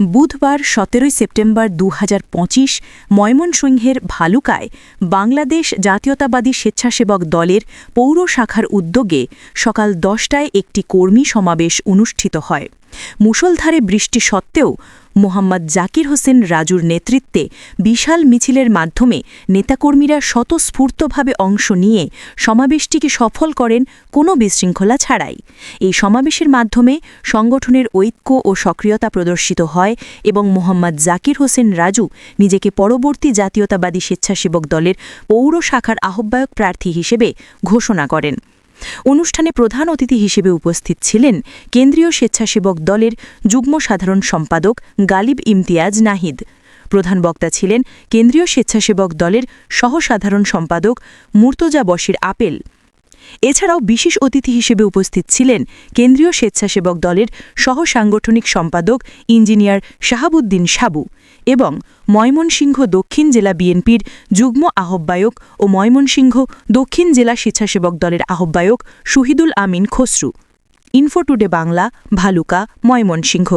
বুধবার সতেরোই সেপ্টেম্বর দু হাজার পঁচিশ ময়মনসিংহের ভালুকায় বাংলাদেশ জাতীয়তাবাদী স্বেচ্ছাসেবক দলের পৌর শাখার উদ্যোগে সকাল দশটায় একটি কর্মী সমাবেশ অনুষ্ঠিত হয়। মুষলধারে বৃষ্টি সত্ত্বেও মোহাম্মদ জাকির হোসেন রাজুর নেতৃত্বে বিশাল মিছিলের মাধ্যমে নেতাকর্মীরা স্বতঃস্ফূর্তভাবে অংশ নিয়ে সমাবেশটিকে সফল করেন কোনো বিশৃঙ্খলা ছাড়াই। এই সমাবেশের মাধ্যমে সংগঠনের ঐক্য ও সক্রিয়তা প্রদর্শিত হয় এবং মোহাম্মদ জাকির হোসেন রাজু নিজেকে পরবর্তী জাতীয়তাবাদী স্বেচ্ছাসেবক দলের পৌর শাখার আহ্বায়ক প্রার্থী হিসেবে ঘোষণা করেন। অনুষ্ঠানে প্রধান অতিথি হিসেবে উপস্থিত ছিলেন কেন্দ্রীয় স্বেচ্ছাসেবক দলের যুগ্ম সাধারণ সম্পাদক গালিব ইমতিয়াজ নাহিদ। প্রধান বক্তা ছিলেন কেন্দ্রীয় স্বেচ্ছাসেবক দলের সহসাধারণ সম্পাদক মুর্তজা বশির আপেল। এছাড়াও বিশেষ অতিথি হিসেবে উপস্থিত ছিলেন কেন্দ্রীয় স্বেচ্ছাসেবক দলের সহসাংগঠনিক সম্পাদক ইঞ্জিনিয়ার শাহাবুদ্দিন সাবু এবং ময়মনসিংহ দক্ষিণ জেলা বিএনপির যুগ্ম আহ্বায়ক ও ময়মনসিংহ দক্ষিণ জেলা স্বেচ্ছাসেবক দলের আহ্বায়ক শহীদুল আমিন খসরু। ইনফোটুডে বাংলা ভালুকা ময়মনসিংহ